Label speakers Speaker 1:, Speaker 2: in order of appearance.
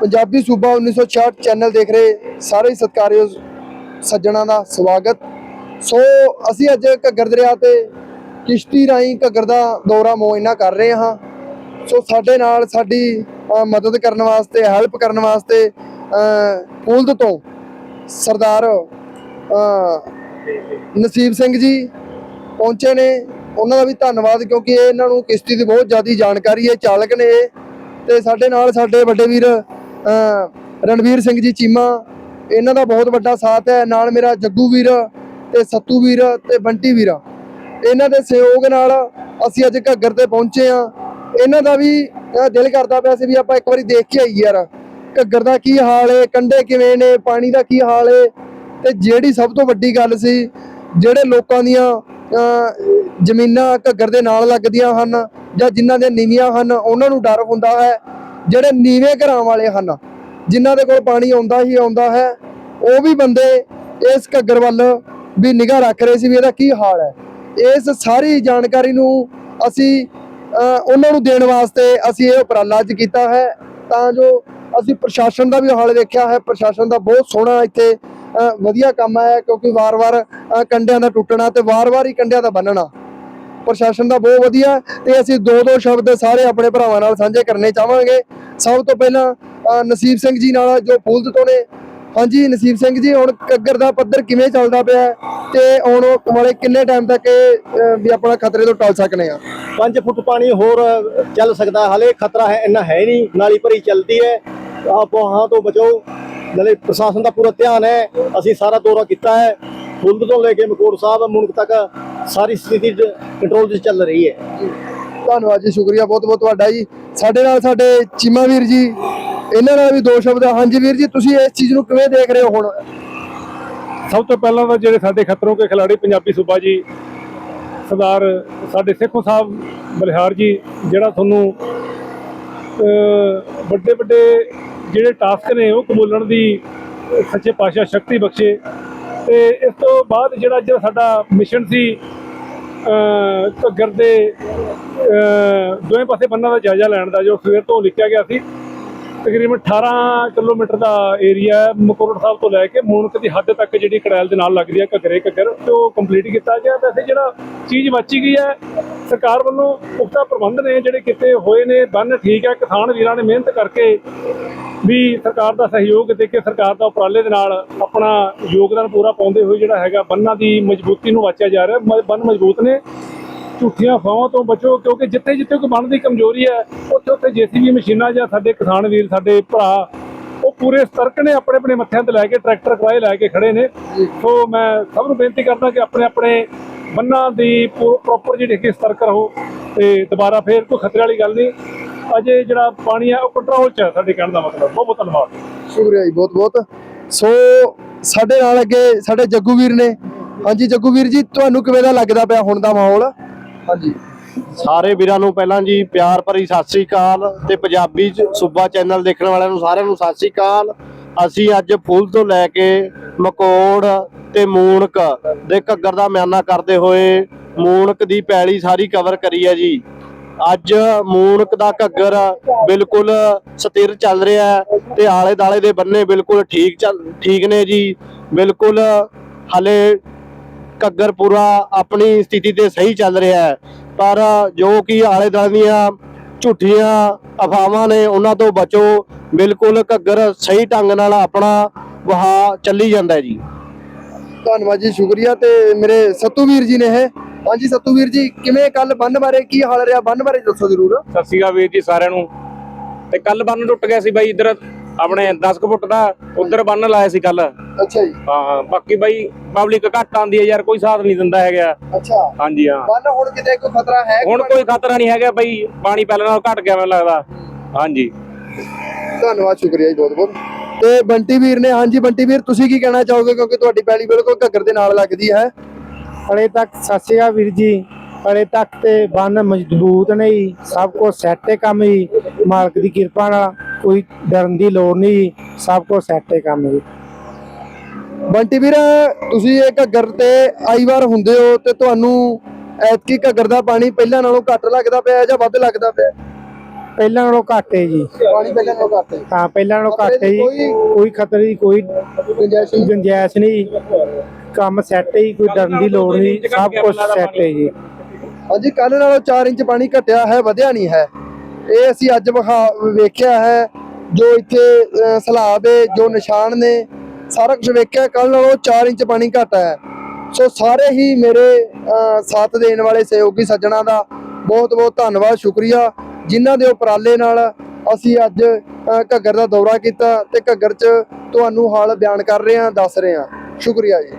Speaker 1: ਪੰਜਾਬੀ ਸੂਬਾ 1966 ਚੈਨਲ ਦੇਖ ਰਹੇ ਸਾਰੇ ਹੀ ਸਤਿਕਾਰਯੋਗ ਸੱਜਣਾ ਦਾ ਸਵਾਗਤ। ਸੋ ਅਸੀਂ ਅੱਜ ਘੱਗਰ ਦਰਿਆ ਤੇ ਕਿਸ਼ਤੀ ਰਾਹੀਂ ਘੱਗਰ ਦਾ ਦੌਰਾ ਮੋਇਨਾ ਕਰ ਰਹੇ ਹਾਂ। ਸੋ ਸਾਡੇ ਨਾਲ ਸਾਡੀ ਮਦਦ ਕਰਨ ਵਾਸਤੇ ਹੈਲਪ ਕਰਨ ਵਾਸਤੇ ਅ, ਤੋਂ ਸਰਦਾਰ ਨਸੀਬ ਸਿੰਘ ਜੀ ਪਹੁੰਚੇ ਨੇ। ਉਹਨਾਂ ਦਾ ਵੀ ਧੰਨਵਾਦ ਕਿਉਂਕਿ ਇਹ ਇਹਨਾਂ ਨੂੰ ਕਿਸ਼ਤੀ ਦੀ ਬਹੁਤ ਜ਼ਿਆਦਾ ਜਾਣਕਾਰੀ ਹੈ ਚਾਲਕ ਨੇ ਇਹ। ਤੇ ਸਾਡੇ ਨਾਲ ਸਾਡੇ ਵੱਡੇ ਵੀਰ ਰਣਵੀਰ ਸਿੰਘ ਜੀ ਚੀਮਾ, ਇਹਨਾਂ ਦਾ ਬਹੁਤ ਵੱਡਾ ਸਾਥ ਹੈ। ਨਾਲ ਮੇਰਾ ਜੱਗੂ ਵੀਰ ਤੇ ਸੱਤੂ ਵੀਰ ਤੇ ਬੰਟੀ ਵੀਰ। ਇਹਨਾਂ ਦੇ ਸਹਿਯੋਗ ਨਾਲ ਅਸੀਂ ਅੱਜ ਘੱਗਰ ਤੇ ਪਹੁੰਚੇ ਆ ਇਹਨਾਂ ਦਾ ਵੀ ਦਿਲ ਕਰਦਾ ਪਿਆ ਸੀ ਵੀ ਆਪਾਂ ਇੱਕ ਵਾਰੀ ਦੇਖ ਕੇ ਆਈਏ ਯਾਰ। ਘੱਗਰ ਦਾ ਕੀ ਹਾਲ ਏ ਕੰਡੇ ਕਿਵੇਂ ਨੇ, ਪਾਣੀ ਦਾ ਕੀ ਹਾਲ ਏ? ਤੇ ਜਿਹੜੀ ਸਭ ਤੋਂ ਵੱਡੀ ਗੱਲ ਸੀ, ਜਿਹੜੇ ਲੋਕਾਂ ਦੀਆਂ ਜ਼ਮੀਨਾਂ ਘੱਗਰ ਦੇ ਨਾਲ ਲੱਗਦੀਆਂ ਹਨ ਜਾਂ ਜਿਨ੍ਹਾਂ ਦੇ ਨੀਵੀਆਂ ਹਨ, ਉਹਨਾਂ ਨੂੰ ਡਰ ਹੁੰਦਾ ਹੈ। ਜਿਹੜੇ ਨੀਵੇਂ ਘਰਾਂ ਵਾਲੇ ਹਨ ਜਿਨ੍ਹਾਂ ਦੇ ਕੋਲ ਪਾਣੀ ਆਉਂਦਾ ਹੀ ਆਉਂਦਾ ਹੈ ਉਹ ਵੀ ਬੰਦੇ ਇਸ ਘੱਗਰ ਵੱਲ ਵੀ ਨਿਗਾਹ ਰੱਖ ਰਹੇ ਸੀ ਵੀ ਇਹਦਾ ਕੀ ਹਾਲ ਹੈ। ਇਸ ਸਾਰੀ ਜਾਣਕਾਰੀ ਨੂੰ ਅਸੀਂ ਉਹਨਾਂ ਨੂੰ ਦੇਣ ਵਾਸਤੇ ਅਸੀਂ ਇਹ ਉਪਰਾਲਾ ਅੱਜ ਕੀਤਾ ਹੈ ਤਾਂ ਜੋ ਅਸੀਂ ਪ੍ਰਸ਼ਾਸਨ ਦਾ ਵੀ ਹਾਲ ਦੇਖਿਆ ਹੈ। ਪ੍ਰਸ਼ਾਸਨ ਦਾ ਬਹੁਤ ਸੋਹਣਾ ਇੱਥੇ ਵਧੀਆ ਕੰਮ ਹੈ ਕਿਉਂਕਿ ਵਾਰ-ਵਾਰ ਅ, ਕੰਡਿਆਂ ਦਾ ਟੁੱਟਣਾ ਤੇ ਵਾਰ-ਵਾਰ ਹੀ ਕੰਡਿਆਂ ਦਾ ਬੰਨਣਾ। ਪ੍ਰਸ਼ਾਸਨ ਦਾ ਬਹੁਤ ਵਧੀਆ ਤੇ ਅਸੀਂ ਦੋ ਦੋ ਸ਼ਬਦ ਸਾਰੇ ਆਪਣੇ ਭਰਾਵਾਂ ਨਾਲ ਸਾਂਝੇ ਕਰਨੇ ਚਾਹਾਂਗੇ। ਸਭ ਤੋਂ ਪਹਿਲਾਂ ਨਸੀਬ ਸਿੰਘ ਜੀ ਨਾਲ ਜੋ ਫੂਲਦ ਤੋਂ ਨੇ। ਹਾਂਜੀ, ਨਸੀਬ ਸਿੰਘ ਜੀ, ਹੁਣ ਕੱਗਰ ਦਾ ਪੱਧਰ ਕਿਵੇਂ ਚੱਲਦਾ ਪਿਆ ਤੇ ਆਉਣ ਵਾਲੇ ਕਿੰਨੇ ਟਾਈਮ ਤੱਕ ਵੀ ਆਪਣਾ ਖਤਰੇ ਤੋਂ ਟਲ ਸਕਨੇ ਆ?
Speaker 2: 5 ਫੁੱਟ ਪਾਣੀ ਹੋਰ ਚੱਲ ਸਕਦਾ। ਹੈ। ਹਲੇ ਖਤਰਾ ਹੈ, ਇੰਨਾ ਹੈ ਨਹੀਂ। ਨਾਲੀ ਭਰੀ ਚੱਲਦੀ ਹੈ। ਆਪੋਹਾਂ ਤੋਂ ਬਚੋ। ਨਾਲੇ ਪ੍ਰਸ਼ਾਸਨ ਦਾ ਪੂਰਾ ਧਿਆਨ ਹੈ। ਅਸੀਂ ਸਾਰਾ ਦੌਰਾ ਕੀਤਾ ਹੈ। ਫੁੱਲ ਤੋਂ ਲੈ ਕੇ ਮਕੌਰ ਸਾਹਿਬ, ਮੁਣਕ ਤੱਕ ਸਾਰੀ ਸਥਿਤੀ ਕੰਟਰੋਲ 'ਚ ਚੱਲ ਰਹੀ ਹੈ।
Speaker 1: ਧੰਨਵਾਦ ਜੀ ਸ਼ੁਕਰੀਆ ਬਹੁਤ ਬਹੁਤ ਤੁਹਾਡਾ ਜੀ। ਸਾਡੇ ਨਾਲ ਸਾਡੇ ਚੀਮਾ ਵੀਰ ਜੀ ਇਹਨਾਂ ਨਾਲ ਵੀ ਦੋ ਸ਼ਬਦ ਹਾਂਜੀ ਵੀਰ ਜੀ ਤੁਸੀਂ ਇਸ ਚੀਜ਼ ਨੂੰ ਕਿਵੇਂ ਦੇਖ ਰਹੇ ਹੋ ਹੁਣ?
Speaker 3: ਸਭ ਤੋਂ ਪਹਿਲਾਂ ਤਾਂ ਜਿਹੜੇ ਸਾਡੇ ਖਤਰੋਂ ਕੇ ਖਿਲਾੜੀ ਪੰਜਾਬੀ ਸੂਬਾ ਜੀ ਸਰਦਾਰ ਸਾਡੇ ਸੇਖੋਂ ਸਾਹਿਬ ਬਲਿਹਾਰ ਜੀ ਜਿਹੜਾ ਤੁਹਾਨੂੰ ਵੱਡੇ ਵੱਡੇ ਜਿਹੜੇ ਟਾਸਕ ਨੇ ਉਹ ਕਬੂਲਣ ਦੀ ਸੱਚੇ ਪਾਤਸ਼ਾਹ ਸ਼ਕਤੀ ਬਖਸ਼ੇ। ਤੇ ਇਸ ਤੋਂ ਬਾਅਦ ਜਿਹੜਾ ਜਿਹੜਾ ਸਾਡਾ ਮਿਸ਼ਨ ਸੀ ਘੱਗਰ ਦੇ ਦੋਵੇਂ ਪਾਸੇ ਬੰਨਾਂ ਦਾ ਜਾਇਜ਼ਾ ਲੈਣ ਦਾ, ਜੋ ਸਵੇਰ ਤੋਂ ਲਿਖਿਆ ਗਿਆ ਸੀ। ਤਕਰੀਬਨ 18 ਕਿਲੋਮੀਟਰ ਦਾ ਏਰੀਆ ਹੈ ਸਾਹਿਬ ਤੋਂ ਲੈ ਕੇ ਮੂਨਕ ਦੀ ਹੱਦ ਤੱਕ ਜਿਹੜੀ ਕੜੈਲ ਦੇ ਨਾਲ ਲੱਗਦੀ ਹੈ ਘੱਗਰੇ ਘੱਗਰ, ਤੇ ਉਹ ਕੰਪਲੀਟ ਕੀਤਾ ਗਿਆ। ਵੈਸੇ ਜਿਹੜਾ ਚੀਜ਼ ਬਚੀ ਗਈ ਹੈ, ਸਰਕਾਰ ਵੱਲੋਂ ਪੁਖਤਾ ਪ੍ਰਬੰਧ ਨੇ, ਜਿਹੜੇ ਕਿਤੇ ਹੋਏ ਨੇ, ਬੰਨ ਠੀਕ ਹੈ, ਕਿਸਾਨ ਵੀਰਾਂ ਨੇ ਮਿਹਨਤ ਕਰਕੇ ਵੀ ਸਰਕਾਰ ਦਾ ਸਹਿਯੋਗ ਦੇ ਕੇ ਸਰਕਾਰ ਦਾ ਉਪਰਾਲੇ ਦੇ ਨਾਲ ਆਪਣਾ ਯੋਗਦਾਨ ਪੂਰਾ ਪਾਉਂਦੇ ਹੋਏ ਜਿਹੜਾ ਹੈਗਾ ਬੰਨਾਂ ਦੀ ਮਜ਼ਬੂਤੀ ਨੂੰ ਵਾਚਿਆ ਜਾ ਰਿਹਾ, ਮ- ਬੰਨ ਮਜ਼ਬੂਤ ਨੇ। ਝੂਠੀਆਂ ਫਾਹਾਂ ਤੋਂ ਬਚੋ, ਕਿਉਂਕਿ ਜਿੱਥੇ ਜਿੱਥੇ ਕੋਈ ਬੰਨ ਦੀ ਕਮਜ਼ੋਰੀ ਹੈ, ਉੱਥੇ ਉੱਥੇ ਜੀਸੀਬੀ ਮਸ਼ੀਨਾਂ ਜਾਂ ਸਾਡੇ ਕਿਸਾਨ ਵੀਰ, ਸਾਡੇ ਭਰਾ, ਉਹ ਪੂਰੇ ਸਤਰਕ ਨੇ, ਆਪਣੇ ਆਪਣੇ ਮੱਥਿਆਂ ਤੇ ਲੈ ਕੇ, ਟਰੈਕਟਰ ਕਰਾਏ ਲੈ ਕੇ ਖੜੇ ਨੇ। ਸੋ ਮੈਂ ਸਭ ਨੂੰ ਬੇਨਤੀ ਕਰਦਾ ਕਿ ਆਪਣੇ ਆਪਣੇ ਬੰਨਾਂ ਦੀ ਪ੍ਰੋਪਰ ਜਿਹੜੀ ਕਿ ਸਤਰਕ ਰਹੋ ਤੇ ਦੁਬਾਰਾ ਫੇਰ ਕੋਈ ਖਤਰੇ ਵਾਲੀ ਗੱਲ ਨਹੀਂ। ਅਜੇ ਜਿਹੜਾ ਪਾਣੀ ਹੈ ਉਹ ਕੰਟਰੋਲ 'ਚ ਹੈ ਸਾਡੇ ਕਹਿਣ ਦਾ ਮਤਲਬ। ਬਹੁਤ ਬਹੁਤ ਧੰਨਵਾਦ।
Speaker 1: ਸ਼ੁਕਰੀਆ ਜੀ ਬਹੁਤ ਬਹੁਤ। ਸੋ ਸਾਡੇ ਨਾਲ ਅੱਗੇ ਸਾਡੇ ਜੱਗੂ ਵੀਰ ਨੇ। ਹਾਂਜੀ ਜੱਗੂ ਵੀਰ ਜੀ ਤੁਹਾਨੂੰ ਕਿਵੇਂ ਦਾ ਲੱਗਦਾ ਪਿਆ ਹੁਣ ਦਾ ਮਾਹੌਲ? ਹਾਂਜੀ।
Speaker 2: ਸਾਰੇ ਵੀਰਾਂ ਨੂੰ ਪਹਿਲਾਂ ਜੀ ਪਿਆਰ ਭਰੀ ਸਤਿ ਸ੍ਰੀ ਅਕਾਲ ਤੇ ਪੰਜਾਬੀ ਚ- ਸੂਬਾ ਚੈਨਲ ਦੇਖਣ ਵਾਲਿਆਂ ਨੂੰ ਸਾਰਿਆਂ ਨੂੰ ਸਤਿ ਸ੍ਰੀ ਅਕਾਲ। ਅਸੀਂ ਅੱਜ ਫੁੱਲ ਤੋਂ ਲੈ ਕੇ ਮਕੋੜ ਤੇ ਮੂਣਕ ਦੇ ਘੱਗਰ ਦਾ ਮਿਆਨਾ ਕਰਦੇ ਹੋਏ ਮੂਣਕ ਦੀ ਪੈਲੀ ਸਾਰੀ ਕਵਰ ਕਰੀ ਹੈ ਜੀ। ਅੱਜ ਮੂਣਕ ਦਾ ਘੱਗਰ ਬਿਲਕੁਲ ਸਥਿਰ ਚੱਲ ਰਿਹਾ ਹੈ ਤੇ ਆਲੇ ਦਾਲੇ ਦੇ ਬੰਨੇ ਬਿਲਕੁਲ ਠੀਕ ਠੀਕ ਨੇ ਜੀ। ਬਿਲਕੁਲ ਹਲੇ ਘੱਗਰ ਪੂਰਾ ਆਪਣੀ ਸਥਿਤੀ ਤੇ ਸਹੀ ਚੱਲ ਰਿਹਾ ਹੈ। ਪਰ ਜੋ ਕਿ ਆਲੇ ਦੁਆਲੇ ਦੀਆਂ ਝੂਠੀਆਂ ਅਫਵਾਹਾਂ ਨੇ, ਉਹਨਾਂ ਤੋਂ ਬਚੋ। ਬਿਲਕੁਲ ਘੱਗਰ ਸਹੀ ਢੰਗ ਨਾਲ ਆਪਣਾ ਵਹਾ ਚੱਲੀ ਜਾਂਦਾ ਜੀ।
Speaker 1: ਧੰਨਵਾਦ ਜੀ, ਸ਼ੁਕਰੀਆ ਤੇ ਮੇਰੇ ਸਤੂਵੀਰ ਜੀ ਨੇ ਇਹ ਹਾਂਜੀ ਸੱਤੂ ਵੀਰ ਜੀ ਕਿਵੇਂ ਕੱਲ ਬੰਨ ਬਾਰੇ ਕੀ ਹਾਲ ਰਿਹਾ? ਬੰਨ ਬਾਰੇ ਦੱਸੋ ਜਰੂਰ।
Speaker 4: ਸਤਿ ਸ਼੍ਰੀ ਅਕਾਲ ਵੀਰ ਜੀ ਸਾਰਿਆਂ ਨੂੰ। ਤੇ ਕੱਲ ਬੰਨ ਟੁੱਟ ਗਿਆ ਸੀ ਬਾਈ ਇੱਧਰ ਆਪਣੇ 10 ਕੁ ਫੁੱਟ ਦਾ ਉਧਰ ਬੰਨ ਲਾਇਆ ਸੀ ਕੱਲ
Speaker 1: ਅੱਛਾ ਜੀ।
Speaker 4: ਹਾਂ ਬਾਕੀ ਬਾਈ ਪਬਲਿਕ ਘੱਟ ਆਂਦੀ ਹੈ ਯਾਰ ਕੋਈ ਸਾਥ ਨਹੀਂ ਦਿੰਦਾ ਹੈਗਾ।
Speaker 1: ਅੱਛਾ।
Speaker 4: ਹਾਂਜੀ ਹਾਂ।
Speaker 1: ਬੰਨ ਹੁਣ ਕਿਤੇ ਕੋਈ ਖਤਰਾ ਹੈ?
Speaker 4: ਹੁਣ ਕੋਈ ਖਤਰਾ ਨਹੀਂ ਹੈਗਾ ਬਾਈ ਪਾਣੀ ਪਹਿਲਾਂ ਨਾਲੋਂ ਘਟ ਗਿਆ ਮੈਨੂੰ ਲੱਗਦਾ। ਹਾਂਜੀ।
Speaker 1: ਧੰਨਵਾਦ ਸ਼ੁਕਰੀਆ ਜੀ ਬਹੁਤ ਬਹੁਤ ਤੇ ਬੰਟੀ ਵੀਰ ਨੇ ਹਾਂਜੀ ਬੰਟੀ ਵੀਰ ਤੁਸੀਂ ਕੀ ਕਹਿਣਾ ਚਾਹੋਗੇ? ਕਿਉਂਕਿ ਤੁਹਾਡੀ ਪੈਲੀ ਬਿਲਕੁਲ ਘੱਗਰ ਦੇ ਨਾਲ ਲੱਗਦੀ ਹੈ।
Speaker 5: ਹਲੇ ਤੱਕ, ਸਤਿ ਵੀਰ ਜੀ। ਹਲੇ ਤੱਕ ਤੇ ਬੰਨ ਮਜ਼ਬੂਤ ਨਹੀਂ, ਸਭ ਕੁਝ ਸੈੱਟ ਹੈ ਕੰਮ ਜੀ ਮਾਲਕ ਦੀ ਕਿਰਪਾ ਨਾਲ ਕੋਈ ਡਰਨ ਦੀ ਲੋੜ ਨਹੀਂ ਜੀ ਸਭ ਕੁਝ ਸੈੱਟ ਹੈ ਕੰਮ ਜੀ
Speaker 1: ਬੰਟੀ ਵੀਰ, ਤੁਸੀਂ ਇਹ ਘੱਗਰ ਤੇ ਆਈ ਵਾਰ ਹੁੰਦੇ ਹੋ ਤੇ ਤੁਹਾਨੂੰ ਐਤਕੀ ਘੱਗਰ ਦਾ ਪਾਣੀ ਪਹਿਲਾਂ ਨਾਲੋਂ ਘੱਟ ਲੱਗਦਾ ਪਿਆ ਜਾਂ ਵੱਧ ਲੱਗਦਾ ਪਿਆ?
Speaker 5: ਪਹਿਲਾਂ ਨਾਲੋਂ ਘੱਟ ਹੈ ਜੀ।
Speaker 1: ਪਾਣੀ ਪਹਿਲਾਂ ਨਾਲੋਂ ਘੱਟ ਹੈ।
Speaker 5: ਹਾਂ ਪਹਿਲਾਂ ਨਾਲੋਂ ਘੱਟ ਹੈ ਜੀ।
Speaker 1: ਕੋਈ-
Speaker 5: ਖਤਰੇ ਦੀ ਕੋਈ
Speaker 1: ਗੁੰਜਾਇਸ਼ ਨਹੀਂ।
Speaker 5: ਗੁੰਜਾਇਸ਼ ਨਹੀਂ। ਕੰਮ ਸੈੱਟ ਹੈ ਜੀ ਕੋਈ ਡਰਨ ਦੀ ਲੋੜ ਨਹੀਂ। ਸਭ ਕੁਝ ਸੈੱਟ ਹੈ ਜੀ।
Speaker 1: ਹਾਂਜੀ ਕੱਲ ਨਾਲੋਂ 4 ਇੰਚ ਪਾਣੀ ਘਟਿਆ ਹੈ ਵਧਿਆ ਨਹੀਂ ਹੈ। ਇਹ ਅਸੀਂ ਅੱਜ ਵਿਖਾ- ਵੇਖਿਆ ਹੈ ਜੋ ਇੱਥੇ ਅਹ, ਸਲਾਬ ਹੈ ਜੋ ਨਿਸ਼ਾਨ ਨੇ ਸਾਰਾ ਕੁਝ ਵੇਖਿਆ ਕੱਲ ਨਾਲੋਂ 4 ਇੰਚ ਪਾਣੀ ਘਟ ਹੈ। ਸੋ ਸਾਰੇ ਹੀ ਮੇਰੇ ਅਹ, ਸਾਥ ਦੇਣ ਵਾਲੇ ਸਹਿਯੋਗੀ ਸੱਜਣਾ ਦਾ ਬਹੁਤ ਬਹੁਤ ਧੰਨਵਾਦ ਸ਼ੁਕਰੀਆ। ਜਿਨ੍ਹਾਂ ਦੇ ਉਪਰਾਲੇ ਨਾਲ ਅਸੀਂ ਅੱਜ ਘੱਗਰ ਦਾ ਦੌਰਾ ਕੀਤਾ ਤੇ ਘੱਗਰ 'ਚ ਤੁਹਾਨੂੰ ਹਾਲ ਬਿਆਨ ਕਰ ਰਹੇ ਹਾਂ, ਦੱਸ ਰਹੇ ਹਾਂ। ਸ਼ੁਕਰੀਆ ਜੀ।